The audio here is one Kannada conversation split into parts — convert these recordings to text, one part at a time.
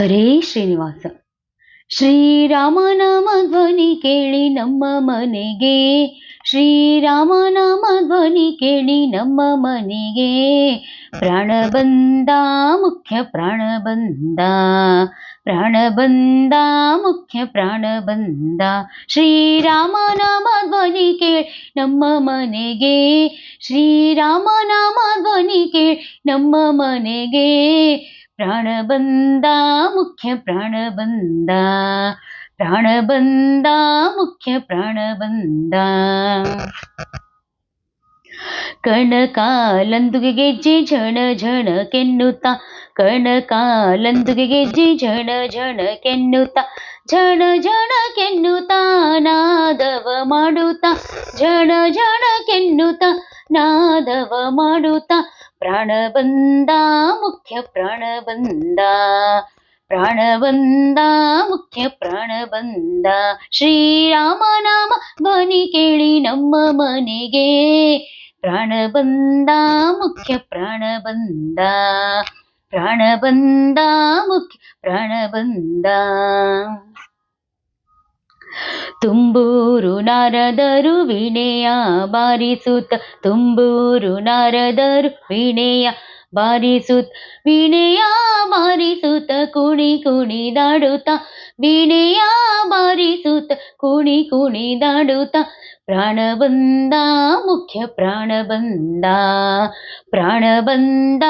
ಹರೇ ಶ್ರೀನಿವಾಸ. ಶ್ರೀರಾಮನಾಮ ಧ್ವನಿ ಕೇಳಿ ನಮ್ಮ ಮನೆಗೆ. ಶ್ರೀರಾಮನಾಮ ಧ್ವನಿ ಕೇಳಿ ನಮ್ಮ ಮನೆಗೆ. ಪ್ರಾಣ ಬಂದ ಮುಖ್ಯ ಪ್ರಾಣ ಬಂದ. ಪ್ರಾಣ ಬಂದ ಮುಖ್ಯ ಪ್ರಾಣ ಬಂದ. ಶ್ರೀರಾಮನಾಮ ಧ್ವನಿ ಕೇಳಿ ನಮ್ಮ ಮನೆಗೆ. ಶ್ರೀರಾಮನಾಮ ಧ್ವನಿ ಕೇಳಿ ನಮ್ಮ ಮನೆಗೆ. ಪ್ರಾಣ ಬಂದ ಮುಖ್ಯ ಪ್ರಾಣ ಬಂದ ಪ್ರಾಣ ಬಂದ ಮುಖ್ಯ ಪ್ರಾಣ ಬಂದ ಕಣಕಾಲಂದುಗೆ ಗೆಜ್ಜೆ ಝಣ ಝಣ ಕೆನ್ನುತ್ತ ಕಣಕಾಲಂದುಗೆ ಗೆಜ್ಜೆ ಝಣ ಝಣ ಕೆನ್ನುತ್ತ ಝಣ ಝಣ ಕೆನ್ನುತ್ತ ನಾದವ ಮಾಡುತ್ತ ಝಣ ಝಣ ಕೆನ್ನುತ್ತ ನಾದವ ಮಾಡುತ್ತ ಪ್ರಾಣ ಬಂದ ಮುಖ್ಯ ಪ್ರಾಣ ಬಂದ ಪ್ರಾಣ ಬಂದ ಮುಖ್ಯ ಪ್ರಾಣ ಬಂದ ಶ್ರೀರಾಮನಾಮ ಧ್ವನಿ ಕೇಳಿ ನಮ್ಮ ಮನೆಗೆ ಪ್ರಾಣ ಬಂದ ಮುಖ್ಯ ಪ್ರಾಣ ಬಂದ ಪ್ರಾಣ ಬಂದ ಮುಖ್ಯ ಪ್ರಾಣ ಬಂದ ತುಂಬೂರು ನಾರದರು ವಿಣೆಯ ಬಾರಿಸುತ್ತ, ತುಂಬೂರು ನಾರದರು ವಿಣೆಯ ಬಾರಿಸುತ್ತ ವಿಣೆಯ ಬಾರಿಸುತ್ತ ಕುಣಿ ಕುಣಿದಾಡುತ್ತ ವಿಣೆಯ ಬಾರಿಸುತ್ತ ಕುಣಿ ಕುಣಿದಾಡುತ್ತ ಪ್ರಾಣ ಬಂದ ಮುಖ್ಯ ಪ್ರಾಣ ಬಂದ ಪ್ರಾಣ ಬಂದ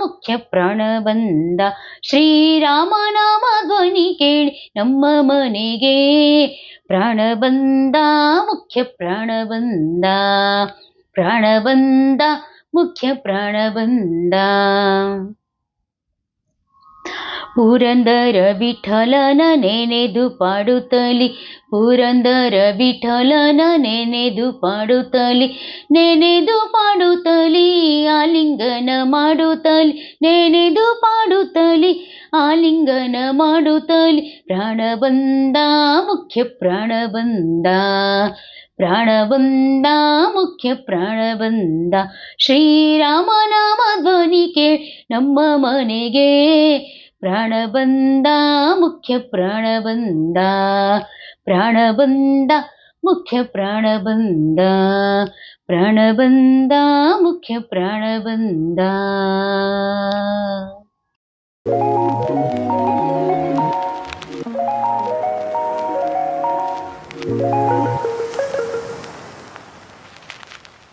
ಮುಖ್ಯ ಪ್ರಾಣ ಬಂದ ಶ್ರೀರಾಮನಾಮ ಧ್ವನಿ ಕೇಳಿ ನಮ್ಮ ಮನೆಗೆ ಪ್ರಾಣ ಬಂದ, ಮುಖ್ಯ ಪ್ರಾಣ ಬಂದ ಪ್ರಾಣ ಬಂದ, ಮುಖ್ಯ ಪ್ರಾಣ ಬಂದ. ಪುರಂದರ ವಿಠಲನ ನೆನೆದು ಪಾಡುತ್ತಲಿ, ಪುರಂದರ ವಿಠಲನ ನೆನೆದು ಪಾಡುತ್ತಲಿ ನೆನೆದು ಪಾಡುತ್ತಲಿ, ಆಲಿಂಗನ ಮಾಡುತ್ತಲಿ, ನೆನೆದು ಆಲಿಂಗನ ಮಾಡುತ್ತಲಿ ಪ್ರಾಣ ಬಂದ ಮುಖ್ಯ ಪ್ರಾಣ ಬಂದ ಪ್ರಾಣ ಬಂದ ಮುಖ್ಯ ಪ್ರಾಣ ಬಂದ ಶ್ರೀರಾಮನಾಮ ಧ್ವನಿ ಕೇಳಿ ನಮ್ಮ ಮನೆಗೆ ಪ್ರಾಣ ಬಂದ ಮುಖ್ಯ ಪ್ರಾಣ ಬಂದ ಪ್ರಾಣ ಬಂದ ಮುಖ್ಯ ಪ್ರಾಣ ಬಂದ ಪ್ರಾಣ ಬಂದ ಮುಖ್ಯ ಪ್ರಾಣ Música